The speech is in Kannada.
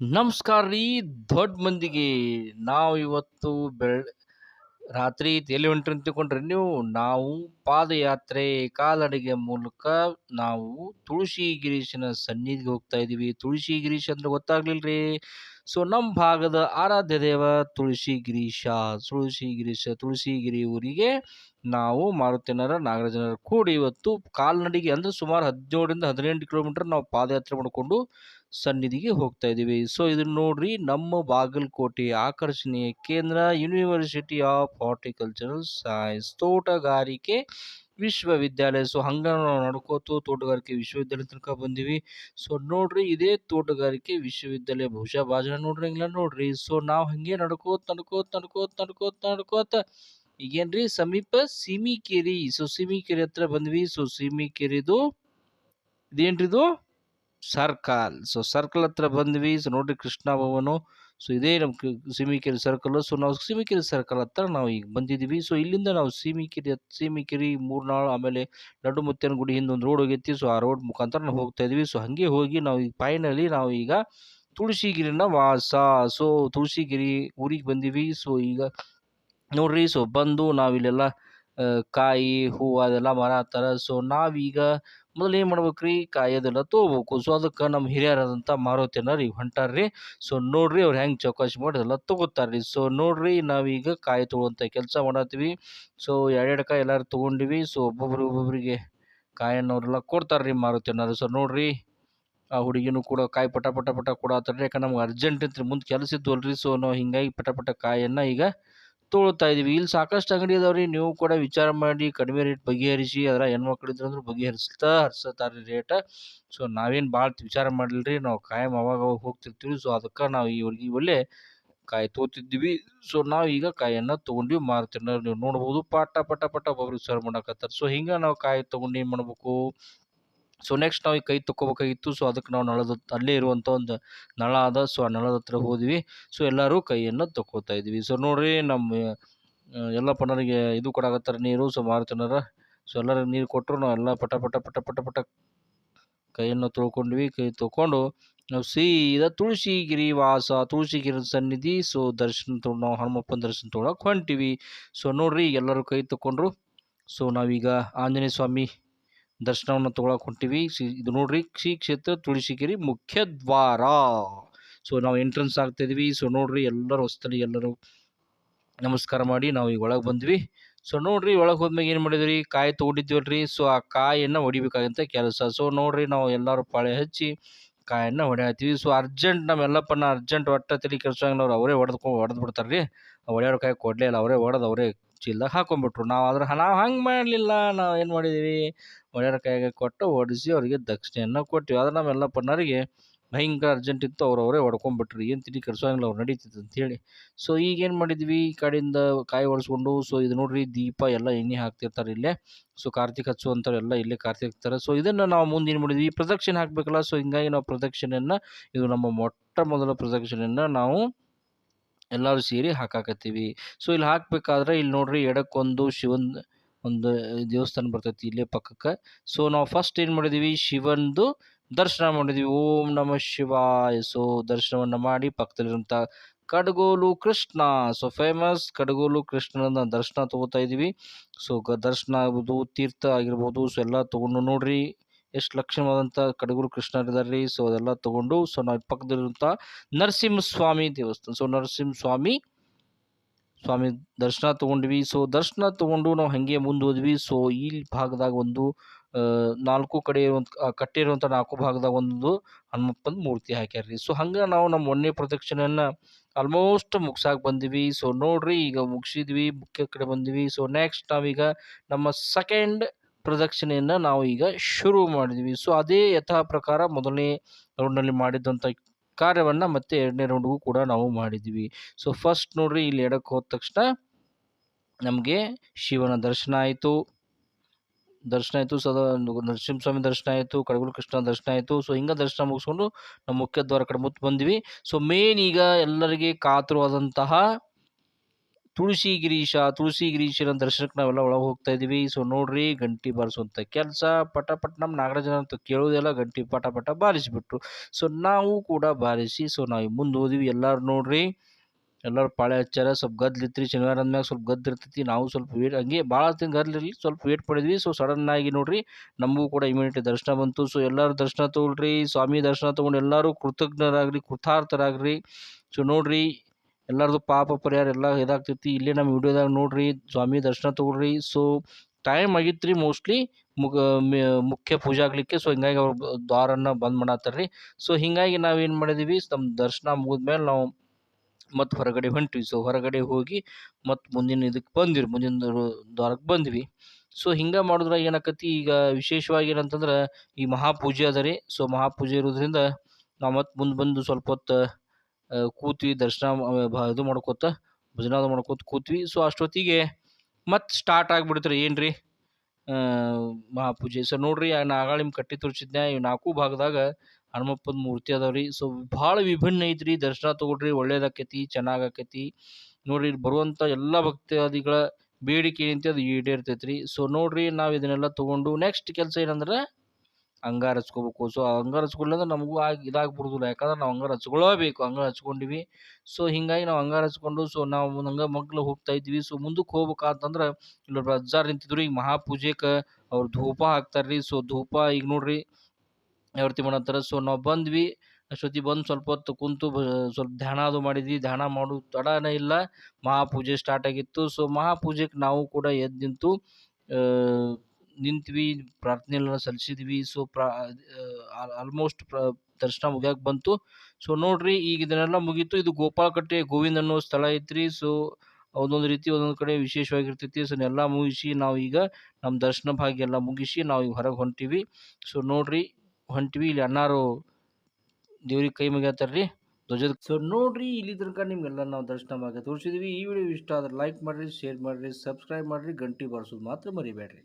ನಮಸ್ಕಾರ ರೀ, ದೊಡ್ಡ ಮಂದಿಗೆ. ನಾವು ಇವತ್ತು ಬೆಳ್, ರಾತ್ರಿ ಎಲ್ಲಿ ಹೊಂಟ್ರಿ ತಿಳ್ಕೊಂಡ್ರಿ ನೀವು? ನಾವು ಪಾದಯಾತ್ರೆ ಕಾಲಡಿಗೆ ಮೂಲಕ ನಾವು ತುಳಸಿ ಗಿರೀಶನ ಸನ್ನಿಧಿಗೆ ಹೋಗ್ತಾ ಇದೀವಿ. ತುಳಸಿ ಗಿರೀಶ್ ಅಂದ್ರೆ ಗೊತ್ತಾಗ್ಲಿಲ್ರಿ? ಸೊ ನಮ್ಮ ಭಾಗದ ಆರಾಧ್ಯ ದೇವ ತುಳಸಿ ಗಿರೀಶ ತುಳಸಿ ಗಿರೀಶ ತುಳಸಿಗಿರಿ ಊರಿಗೆ ನಾವು ಮಾರುತಿನರ ನಾಗರಾಜನರ ಕೂಡಿ ಇವತ್ತು ಕಾಲ್ನಡಿಗೆ ಅಂದ್ರೆ ಸುಮಾರು ಹದಿನೇಳರಿಂದ ಹದಿನೆಂಟು ಕಿಲೋಮೀಟರ್ ನಾವು ಪಾದಯಾತ್ರೆ ಮಾಡಿಕೊಂಡು ಸನ್ನಿಧಿಗೆ ಹೋಗ್ತಾ ಇದ್ದೀವಿ. ಸೊ ಇದನ್ನ ನೋಡ್ರಿ ನಮ್ಮ ಬಾಗಲಕೋಟೆ ಆಕರ್ಷಣೀಯ ಕೇಂದ್ರ ಯೂನಿವರ್ಸಿಟಿ ಆಫ್ ಹಾರ್ಟಿಕಲ್ಚರಲ್ ಸೈನ್ಸ್ ತೋಟಗಾರಿಕೆ ವಿಶ್ವವಿದ್ಯಾಲಯ. ಸೊ ಹಂಗ ನಾವು ನಡ್ಕೋತು ತೋಟಗಾರಿಕೆ ವಿಶ್ವವಿದ್ಯಾಲಯ ತನಕ ಬಂದೀವಿ. ಸೊ ನೋಡ್ರಿ, ಇದೇ ತೋಟಗಾರಿಕೆ ವಿಶ್ವವಿದ್ಯಾಲಯ ಬಹುಶಃ ಬಾಜನ ನೋಡ್ರಿ ನೋಡ್ರಂಗಿಲ್ಲ ನೋಡ್ರಿ. ಸೊ ನಾವು ಹಂಗೆ ನಡ್ಕೋತ ನಡ್ಕೋತ ನಡ್ಕೋತ ನಡ್ಕೋತ ನಡ್ಕೋತ ಈಗೇನ್ರಿ, ಸಮೀಪ ಸೀಮಿಕೇರಿ. ಸೊ ಸೀಮಿಕೇರಿ ಹತ್ರ ಬಂದ್ವಿ. ಸೊ ಸೀಮಿಕೇರಿದು ಇದೇನ್ರಿ ಇದು ಸರ್ಕಲ್. ಸೊ ಸರ್ಕಲ್ ಹತ್ರ ಬಂದ್ವಿ. ಸೊ ನೋಡ್ರಿ ಕೃಷ್ಣ ಭವನು ಸೊ ಇದೇ ನಮ್ಮ ಸೀಮಿಕೆರೆ ಸರ್ಕಲ್ ಸೊ ನಾವು ಸೀಮಿಕೆರೆ ಸರ್ಕಲ್ ಹತ್ರ ನಾವು ಈಗ ಬಂದಿದ್ದೀವಿ. ಸೊ ಇಲ್ಲಿಂದ ನಾವು ಸೀಮಿಕೆರೆ ಸಿಮಿಕಿರಿ ಮೂರು ಮೂರ್ನಾಳು ಆಮೇಲೆ ನಡು ಮುತ್ತನ ಗುಡಿ ಹಿಂದೆ ಒಂದು ರೋಡ್ ಹೋಗೈತಿ. ಸೊ ಆ ರೋಡ್ ಮುಖಾಂತರ ನಾವು ಹೋಗ್ತಾ ಇದೀವಿ. ಸೊ ಹಂಗೆ ಹೋಗಿ ನಾವು ಈಗ ಫೈನಲಿ ನಾವು ಈಗ ತುಳಸಿಗಿರಿನ ವಾಸ. ಸೊ ತುಳಸಿಗಿರಿ ಊರಿಗೆ ಬಂದೀವಿ. ಸೊ ಈಗ ನೋಡ್ರಿ. ಸೊ ಬಂದು ನಾವಿಲ್ಲೆಲ್ಲ ಕಾಯಿ ಹೂವು ಅದೆಲ್ಲ ಮರ ಹತ್ತಾರ ಸೊ ನಾವೀಗ ಮೊದಲು ಏನು ಮಾಡ್ಬೇಕ್ರಿ? ಕಾಯಿ ಅದೆಲ್ಲ ತೊಗೋಬೇಕು ಸೊ ಅದಕ್ಕೆ ನಮ್ಮ ಹಿರಿಯರಾದಂಥ ಮಾರುತಿನವ್ರು ಈಗ ರೀ ಸೊ ನೋಡಿರಿ ಅವ್ರು ಹೆಂಗೆ ಚೌಕಾಶಿ ಮಾಡಿ ಅದೆಲ್ಲ ತೊಗೋತಾರ್ರಿ. ಸೊ ನೋಡಿರಿ ನಾವೀಗ ಕಾಯಿ ತೊಗೊಳಂಥ ಕೆಲಸ ಮಾಡತ್ತೀವಿ. ಸೊ ಎರಡೆರಡು ಕಾಯಿ ಎಲ್ಲರೂ ತೊಗೊಂಡಿವಿ. ಸೊ ಒಬ್ಬೊಬ್ರು ಒಬ್ಬೊಬ್ಬರಿಗೆ ಕಾಯನ್ನು ಅವರೆಲ್ಲ ಕೊಡ್ತಾರ್ರಿ ಮಾರುತಿನವ್ರು ಸೊ ನೋಡಿರಿ ಆ ಹುಡುಗಿನೂ ಕೂಡ ಕಾಯಿ ಪಟ ಪಟ ಪಟ ಕೊಡತ್ತಾರ್ರಿ ಯಾಕಂದ್ರೆ ನಮ್ಗೆ ಅರ್ಜೆಂಟ್ ರೀ ಮುಂದೆ ಕೆಲಸ ಇದ್ವಲ್ರಿ. ಸೊ ನಾವು ಹಿಂಗಾಗಿ ಪಟ ಪಟ ಕಾಯನ್ನು ಈಗ ತೊಗೊಳ್ತಾ ಇದೀವಿ. ಇಲ್ಲಿ ಸಾಕಷ್ಟು ಅಂಗಡಿ ಅದಾವ್ರಿ ನೀವು ಕೂಡ ವಿಚಾರ ಮಾಡಿ ಕಡಿಮೆ ರೇಟ್ ಬಗೆಹರಿಸಿ ಅದರ ಹೆಣ್ಮಕ್ಳು ಇದ್ರೆ ಅಂದ್ರೆ ಬಗೆಹರಿಸ್ತಾ ಹರ್ಸತ್ತಾರ್ರಿ ರೇಟ್. ಸೊ, ನಾವೇನು ಭಾಳ ವಿಚಾರ ಮಾಡಲ್ರಿ ನಾವು ಕಾಯಂ ಅವಾಗ ಅವಾಗ ಹೋಗ್ತಿರ್ತೀವಿ. ಸೊ, ಅದಕ್ಕೆ ನಾವು ಇವ್ರಿಗೆ ಒಳ್ಳೆ ಕಾಯಿ ತೋತಿದ್ವಿ ಸೊ, ನಾವು ಈಗ ಕಾಯನ್ನು ತೊಗೊಂಡು ಮಾರ್ತೀವಿ ನೀವು ನೋಡ್ಬೋದು. ಪಟ ಪಟ ಪಟ ಒಬ್ಬೊಬ್ರಿಗೆ ಸರ್ವ್ ಮಾಡಕತ್ತಾರೆ. ಸೊ, ಹಿಂಗೆ ನಾವು ಕಾಯಿ ತೊಗೊಂಡು ಏನು ಮಾಡ್ಬೇಕು? ಸೊ ನೆಕ್ಸ್ಟ್ ನಾವು ಈ ಕೈ ತಗೋಬೇಕಾಗಿತ್ತು ಸೊ ಅದಕ್ಕೆ ನಾವು ನಳದ ಅಲ್ಲೇ ಇರುವಂಥ ಒಂದು ನಳ ಅದ. ಸೊ ಆ ನಳದ ಹತ್ರ ಹೋದ್ವಿ. ಸೊ ಎಲ್ಲರೂ ಕೈಯನ್ನು ತಗೋತಾ ಇದ್ವಿ. ಸೊ ನೋಡ್ರಿ ನಮ್ಮ ಎಲ್ಲ ಪಣರಿಗೆ ಇದು ಕೊಡಾಕತ್ತಾರ ನೀರು. ಸೊ ಮಾರುತನರ ಸೊ ಎಲ್ಲರಿಗೆ ನೀರು ಕೊಟ್ಟರು ನಾವು ಎಲ್ಲ ಪಟ ಪಟ ಪಟ ಪಟ ಪಟ ಕೈಯನ್ನು ತೊಳ್ಕೊಂಡ್ವಿ. ಕೈ ತೊಗೊಂಡು ನಾವು ಸೀದಾ ತುಳಸಿಗಿರಿ ವಾಸ, ತುಳಸಿಗಿರಿ ಸನ್ನಿಧಿ. ಸೊ ದರ್ಶನ ತೊಗೊಂಡು ನಾವು ಹನುಮಪ್ಪನ ದರ್ಶನ ತೊಗೊಳಕ್ಕೆ ಹೊಂಟಿವಿ. ಸೊ ನೋಡ್ರಿ ಎಲ್ಲರೂ ಕೈ ತಗೊಂಡ್ರು ಸೊ ನಾವೀಗ ಆಂಜನೇಯ ಸ್ವಾಮಿ ದರ್ಶನವನ್ನು ತೊಗೊಳಕ್ಕೆ ಹೊಂಟಿವಿ. ಸಿ- ಇದು ನೋಡ್ರಿ ಶ್ರೀ ಕ್ಷೇತ್ರ ತುಳಸಿಗಿರಿ ಮುಖ್ಯ ದ್ವಾರ. ಸೊ ನಾವು ಎಂಟ್ರೆನ್ಸ್ ಆಗ್ತಾ ಇದೀವಿ. ಸೊ ನೋಡ್ರಿ ಎಲ್ಲರೂ ಹೊಸ್ತಲಿ ಎಲ್ಲರೂ ನಮಸ್ಕಾರ ಮಾಡಿ ನಾವು ಈಗ ಒಳಗೆ ಬಂದ್ವಿ. ಸೊ ನೋಡ್ರಿ ಒಳಗೆ ಹೋದ್ಮ್ಯಾಗ ಏನು ಮಾಡಿದ್ರಿ? ಕಾಯಿ ತೊಗೊಂಡಿದ್ವಲ್ರಿ. ಸೊ ಆ ಕಾಯನ್ನು ಹೊಡಿಬೇಕಾಗಂತ ಕೆಲಸ. ಸೊ ನೋಡ್ರಿ ನಾವು ಎಲ್ಲರೂ ಪಾಳೆ ಹಚ್ಚಿ ಕಾಯನ್ನು ಹೊಡ್ಯಾತೀವಿ. ಸೊ ಅರ್ಜೆಂಟ್ ನಮ್ಮೆಲ್ಲಪ್ಪನ ಅರ್ಜೆಂಟ್ ಒಟ್ಟ ತಲೆ ಕೆಲ್ಸಂಗಿಲ್ಲ ಅವರೇ ಹೊಡೆದ್ಕೊಂಡು ಹೊಡೆದು ಬಿಡ್ತಾರೆ ರೀ ಹೊಡೆಯೋರು ಕಾಯಿ ಕೊಡಲೇ ಇಲ್ಲ. ಅವರೇ ಹೊಡೆದು, ಅವರೇ ಚೀಲ್ದಾಗ ಹಾಕೊಂಡ್ಬಿಟ್ರು ನಾವು ಆದ್ರೆ ನಾವು ಹಂಗೆ ಮಾಡಲಿಲ್ಲ. ನಾವು ಏನು ಮಾಡಿದ್ದೀವಿ ಒಡೆಯರ ಕೈಗೆ ಕೊಟ್ಟು ಓಡಿಸಿ ಅವರಿಗೆ ದಕ್ಷಿಣೆಯನ್ನು ಕೊಟ್ಟಿವಿ ಆದ್ರೆ ಪಣ್ಣರಿಗೆ ಭಯಂಕರ ಅರ್ಜೆಂಟ್ ಇತ್ತು. ಅವರವರೇ ಅವರೇ ಹೊಡ್ಕೊಂಡ್ಬಿಟ್ರು ಏನು ತಿಳಿ ಕರ್ಸೋಂಗಿಲ್ಲ ಅವ್ರು ನಡೀತಿತ್ತು ಅಂತೇಳಿ ಸೊ ಈಗ ಏನು ಮಾಡಿದ್ವಿ? ಈ ಕಡೆಯಿಂದ ಕಾಯಿ ಒಡಿಸ್ಕೊಂಡು ಸೊ ಇದು ನೋಡ್ರಿ ದೀಪ ಎಲ್ಲ ಎಣ್ಣೆ ಹಾಕ್ತಿರ್ತಾರೆ ಇಲ್ಲೇ. ಸೊ ಕಾರ್ತಿಕ್ ಹಚ್ಚುವಂಥವ್ರೆಲ್ಲ ಇಲ್ಲೇ ಕಾರ್ತಿಕ್ ಹಾಕ್ತಾರೆ ಸೊ ಇದನ್ನು ನಾವು ಮುಂದೆ ಏನು ಮಾಡಿದ್ವಿ? ಪ್ರದಕ್ಷಿಣೆ ಹಾಕಬೇಕಲ್ಲ. ಸೊ ಹಿಂಗಾಗಿ ನಾವು ಪ್ರದಕ್ಷಿಣೆಯನ್ನು, ಇದು ನಮ್ಮ ಮೊಟ್ಟ ಮೊದಲ ಪ್ರದಕ್ಷಿಣೆಯನ್ನು ನಾವು ಎಲ್ಲರೂ ಸೇರಿ ಹಾಕಾಕತ್ತೀವಿ. ಸೊ ಇಲ್ಲಿ ಹಾಕಬೇಕಾದ್ರೆ ಇಲ್ಲಿ ನೋಡ್ರಿ ಎಡಕ್ಕೊಂದು ಶಿವನ್ ಒಂದು ದೇವಸ್ಥಾನ ಬರ್ತೈತಿ ಇಲ್ಲೇ ಪಕ್ಕಕ್ಕೆ. ಸೊ ನಾವು ಫಸ್ಟ್ ಏನು ಮಾಡಿದ್ವಿ? ಶಿವಂದು ದರ್ಶನ ಮಾಡಿದ್ವಿ. ಓಂ ನಮ ಶಿವಾಯ. ಸೊ ದರ್ಶನವನ್ನು ಮಾಡಿ ಪಕ್ಕದಲ್ಲಿರುವಂಥ ಕಡಗೋಲು ಕೃಷ್ಣ. ಸೊ ಫೇಮಸ್ ಕಡಗೋಲು ಕೃಷ್ಣನ ದರ್ಶನ ತಗೋತಾ ಇದ್ದೀವಿ ಸೊ ದರ್ಶನ ಆಗ್ಬೋದು, ತೀರ್ಥ ಆಗಿರ್ಬೋದು ಸೊ ಎಲ್ಲ ತೊಗೊಂಡು ನೋಡ್ರಿ. ಎಷ್ಟು ಲಕ್ಷಣವಾದಂಥ ಕಡಗುರು ಕೃಷ್ಣರು ಇದಾರೆ ರೀ ಸೊ ಅದೆಲ್ಲ ತೊಗೊಂಡು ಸೊ ನಾವು ಪಕ್ಕದಲ್ಲಿರುವಂಥ ನರಸಿಂಹಸ್ವಾಮಿ ದೇವಸ್ಥಾನ. ಸೊ ನರಸಿಂಹಸ್ವಾಮಿ, ಸ್ವಾಮಿ ದರ್ಶನ ತೊಗೊಂಡ್ವಿ. ಸೊ ದರ್ಶನ ತೊಗೊಂಡು ನಾವು ಹಾಗೆ ಮುಂದೆ ಹೋದ್ವಿ. ಸೊ ಈ ಭಾಗದಾಗ ಒಂದು ನಾಲ್ಕು ಕಡೆ ಇರುವಂಥ ಕಟ್ಟಿರುವಂಥ ನಾಲ್ಕು ಭಾಗದಾಗ ಒಂದು ಹನುಮಪ್ಪನ ಮೂರ್ತಿ ಹಾಕ್ಯಾರ್ರಿ. ಸೊ ಹಂಗೆ ನಾವು ನಮ್ಮ ಒಂದನೇ ಪ್ರದಕ್ಷಿಣೆಯನ್ನು ಆಲ್ಮೋಸ್ಟ್ ಮುಗ್ಸಾಕ್ ಬಂದಿವಿ. ಸೊ ನೋಡ್ರಿ, ಈಗ ಮುಗಿಸಿದ್ವಿ, ಮುಖ್ಯ ಕಡೆ ಬಂದಿವಿ. ಸೊ ನೆಕ್ಸ್ಟ್ ನಾವೀಗ ನಮ್ಮ ಸೆಕೆಂಡ್ ಪ್ರದಕ್ಷಿಣೆಯನ್ನು ನಾವು ಈಗ ಶುರು ಮಾಡಿದ್ವಿ. ಸೊ ಅದೇ ಯಥಾ ಪ್ರಕಾರ ಮೊದಲನೇ ರೌಂಡ್ನಲ್ಲಿ ಮಾಡಿದ್ದಂಥ ಕಾರ್ಯವನ್ನು ಮತ್ತೆ ಎರಡನೇ ರೌಂಡ್ಗೂ ಕೂಡ ನಾವು ಮಾಡಿದ್ವಿ. ಸೊ ಫಸ್ಟ್ ನೋಡ್ರಿ, ಇಲ್ಲಿ ಎಡಕ್ಕೆ ಹೋದ ತಕ್ಷಣ ನಮಗೆ ಶಿವನ ದರ್ಶನ ಆಯಿತು. ದರ್ಶನ ಆಯಿತು, ಸದಾ ನರಸಿಂಹಸ್ವಾಮಿ ದರ್ಶನ ಆಯಿತು ಕಡಗುಳು ಕೃಷ್ಣ ದರ್ಶನ ಆಯಿತು. ಸೊ ಹಿಂಗೆ ದರ್ಶನ ಮುಗಿಸ್ಕೊಂಡು ನಮ್ಮ ಮುಖ್ಯ ದ್ವಾರ ಕಡೆ ಮುತ್ತು ಬಂದ್ವಿ. ಸೊ ಮೇನ್ ಈಗ ಎಲ್ಲರಿಗೆ ಕಾತುರವಾದಂತಹ ತುಳಸಿ ಗಿರೀಶ, ತುಳಸಿ ಗಿರೀಶನ ದರ್ಶನಕ್ಕೆ ನಾವೆಲ್ಲ ಒಳಗೆ ಹೋಗ್ತಾ ಇದೀವಿ ಸೊ ನೋಡ್ರಿ, ಗಂಟಿ ಬಾರಿಸುವಂಥ ಕೆಲಸ. ಪಟ ನಮ್ಮ ನಾಗರಾಜನ ಅಂತ ಕೇಳೋದೆಲ್ಲ ಗಂಟಿ ಪಟ ಪಟ ಬಾರಿಸಿಬಿಟ್ರು. ಸೊ ನಾವು ಕೂಡ ಬಾರಿಸಿ ಸೊ ನಾವು ಮುಂದೆ ಹೋದಿವಿ. ಎಲ್ಲರೂ ನೋಡ್ರಿ, ಎಲ್ಲರೂ ಪಾಳೆ ಹಚ್ಚಾರ. ಸ್ವಲ್ಪ ಗದ್ಲಿತ್ರಿ ಶನಿವಾರ ಅಂದ್ಮ್ಯಾಗ ಸ್ವಲ್ಪ ಗದ್ದು ಇರ್ತೈತಿ. ನಾವು ಸ್ವಲ್ಪ ವೇಟ್ ಹಂಗೆ ಭಾಳ ತಿಂಗ್ ಗದ್ಲಿರಲಿ ಸ್ವಲ್ಪ ವೇಟ್ ಮಾಡಿದ್ವಿ. ಸೊ ಸಡನ್ ಆಗಿ ನೋಡ್ರಿ, ನಮಗೂ ಕೂಡ ಇಮ್ಯುನಿಟಿ ದರ್ಶನ ಬಂತು. ಸೊ ಎಲ್ಲರೂ ದರ್ಶನ ತೊಗೊಳ್ರಿ. ಸ್ವಾಮಿ ದರ್ಶನ ತೊಗೊಂಡು ಎಲ್ಲರೂ ಕೃತಜ್ಞರಾಗ್ರಿ ಕೃತಾರ್ಥರಾಗ್ರಿ. ಸೊ ನೋಡ್ರಿ ಎಲ್ಲರದು ಪಾಪ ಪರಿಹಾರ ಎಲ್ಲ ಇದಾಗ್ತೈತಿ. ಇಲ್ಲೇ ನಮ್ಮ ವಿಡಿಯೋದಾಗ ನೋಡ್ರಿ, ಸ್ವಾಮಿ ದರ್ಶನ ತಗೊಳ್ರಿ. ಸೊ ಟೈಮ್ ಆಗಿತ್ತು ಮೋಸ್ಟ್ಲಿ ಮುಗ ಮುಖ್ಯ ಪೂಜೆ ಆಗಲಿಕ್ಕೆ. ಸೊ ಹಿಂಗಾಗಿ ಅವ್ರು ದ್ವಾರನ ದ್ವಾರನ್ನ ಬಂದ್ ಮಾಡತ್ತಾರ ರೀ ಸೊ ಹಿಂಗಾಗಿ ನಾವೇನು ಮಾಡಿದೀವಿ ನಮ್ಮ ದರ್ಶನ ಮುಗಿದ್ಮೇಲೆ ನಾವು ಮತ್ತು ಹೊರಗಡೆ ಹೊಂಟಿವಿ. ಸೊ ಹೊರಗಡೆ ಹೋಗಿ ಮತ್ತು ಮುಂದಿನ ಇದಕ್ಕೆ ಬಂದಿವಿ, ಮುಂದಿನ ದ್ವಾರ- ದ್ವಾರಕ್ಕೆ ಬಂದ್ವಿ. ಸೊ ಹಿಂಗೆ ಮಾಡಿದ್ರೆ ಏನಾಕತಿ ಈಗ ವಿಶೇಷವಾಗಿ ಏನಂತಂದ್ರೆ ಈ ಮಹಾಪೂಜೆ ಅದ ರೀ. ಸೊ ಮಹಾಪೂಜೆ ಇರೋದ್ರಿಂದ ನಾವು ಮತ್ತೆ ಮುಂದೆ ಬಂದು ಸ್ವಲ್ಪ ಹೊತ್ತು ಕೂತ್ವಿ, ದರ್ಶನ ಇದು ಮಾಡ್ಕೋತ ಭಜನ ಮಾಡ್ಕೋತ ಕೂತ್ವಿ. ಸೊ ಅಷ್ಟೊತ್ತಿಗೆ ಮತ್ತೆ ಸ್ಟಾರ್ಟ್ ಆಗಿಬಿಡ್ತಾರೆ. ಏನು ರೀ ಮಹಾಪೂಜೆ. ಸೊ ನೋಡ್ರಿ ನಾ ಆಗಳ ನಿಮ್ಗೆ ಕಟ್ಟಿ ತೋರಿಸಿದ್ನ ನಾಲ್ಕು ಭಾಗದಾಗ ಹನುಮಪ್ಪನ ಮೂರ್ತಿ ಅದಾವ್ರಿ. ಸೊ ಭಾಳ ವಿಭಿನ್ನ ಐತ್ರಿ. ದರ್ಶನ ತೊಗೊಳ್ರಿ, ಒಳ್ಳೇದಾಕೈತಿ ಚೆನ್ನಾಗಿ ಆಕೈತಿ ನೋಡ್ರಿ ಬರುವಂಥ ಎಲ್ಲ ಭಕ್ತಾದಿಗಳ ಬೇಡಿಕೆ ಏನಂತೆ, ಅದು ಈಡೇರ್ತೈತೆ ರೀ ಸೊ ನೋಡ್ರಿ, ನಾವು ಇದನ್ನೆಲ್ಲ ತಗೊಂಡು ನೆಕ್ಸ್ಟ್ ಕೆಲಸ ಏನಂದ್ರೆ ಅಂಗಾರ ಹಚ್ಕೋಬೇಕು ಸೊ ಅಂಗಾರ ಹಚ್ಕೊಳ್ಳಂದ್ರೆ ನಮಗೂ ಆಗಿ ಇದಾಗ್ಬಿಡ್ದಿಲ್ಲ. ಯಾಕಂದ್ರೆ ನಾವು ಅಂಗಾರ ಹಚ್ಕೊಳ್ಳೇಬೇಕು ಹಂಗ ಹಚ್ಕೊಂಡಿವಿ ಸೊ ಹಿಂಗಾಗಿ ನಾವು ಅಂಗಾರ ಹಚ್ಕೊಂಡು ಸೊ ನಾವು ಹಂಗೆ ಮಗ್ಳು ಹೋಗ್ತಾ ಇದ್ವಿ. ಸೊ ಮುಂದಕ್ಕೆ ಹೋಗ್ಬೇಕಂತಂದ್ರೆ, ಇಲ್ಲೊಬ್ರು ಅಜ್ಜಾರ್ ನಿಂತಿದ್ರು, ಈಗ ಮಹಾಪೂಜೆಗೆ ಅವ್ರು ಧೂಪ ಹಾಕ್ತಾರೆ ರೀ ಸೊ ಧೂಪ ಈಗ ನೋಡ್ರಿ ಯಾವ ರೀತಿ ಸೊ ನಾವು ಬಂದ್ವಿ. ಅಷ್ಟೊತ್ತಿಗೆ ಬಂದು ಸ್ವಲ್ಪ ಹೊತ್ತು ಕುಂತು ಸ್ವಲ್ಪ ಧ್ಯಾನ ಅದು ಮಾಡಿದ್ವಿ. ಧ್ಯಾನ ಮಾಡು ತಡನೇ ಇಲ್ಲ. ಮಹಾಪೂಜೆ ಸ್ಟಾರ್ಟ್ ಆಗಿತ್ತು. ಸೊ ಮಹಾಪೂಜೆಗೆ ನಾವು ಕೂಡ ಎದ್ದು ನಿಂತು ನಿಂತ್ವಿ, ಪ್ರಾರ್ಥನೆ ಎಲ್ಲ ಸಲ್ಲಿಸಿದ್ವಿ ಸೊ ಪ್ರಾ ಆಲ್ಮೋಸ್ಟ್ ಪ್ರ, ದರ್ಶನ ಮುಗ್ಯಾಕೆ ಬಂತು. ಸೊ ನೋಡ್ರಿ, ಈಗ ಇದನ್ನೆಲ್ಲ ಮುಗೀತು. ಇದು ಗೋಪಾಲಕಟ್ಟೆ ಗೋವಿಂದ ಅನ್ನೋ ಸ್ಥಳ ಐತ್ರಿ. ಸೊ ಒಂದೊಂದು ರೀತಿ, ಒಂದೊಂದು ಕಡೆ ವಿಶೇಷವಾಗಿರ್ತೈತಿ. ಸೊ ಎಲ್ಲ ಮುಗಿಸಿ, ನಾವು ಈಗ ನಮ್ಮ ದರ್ಶನ ಭಾಗ್ಯ ಎಲ್ಲ ಮುಗಿಸಿ, ನಾವು ಈಗ ಹೊರಗೆ ಹೊಂಟಿವಿ. ಸೊ ನೋಡ್ರಿ, ಹೊಂಟಿವಿ. ಇಲ್ಲಿ ಅಣ್ಣಾರು ದೇವ್ರಿಗೆ ಕೈ ಮುಗಿಯತಾರ್ರಿ. ಧ್ವಜದ ಸೊ ನೋಡ್ರಿ, ಇಲ್ಲಿ ತನಕ ನಿಮ್ಗೆಲ್ಲ ನಾವು ದರ್ಶನ ಭಾಗ ತೋರಿಸಿದ್ವಿ. ಈ ವಿಡಿಯೋ ಇಷ್ಟ ಆದ್ರೆ ಲೈಕ್ ಮಾಡಿರಿ ಶೇರ್ ಮಾಡಿರಿ ಸಬ್ಸ್ಕ್ರೈಬ್ ಮಾಡಿರಿ. ಗಂಟೆ ಬಾರಿಸೋದು ಮಾತ್ರ ಮರಿಬೇಡ್ರಿ.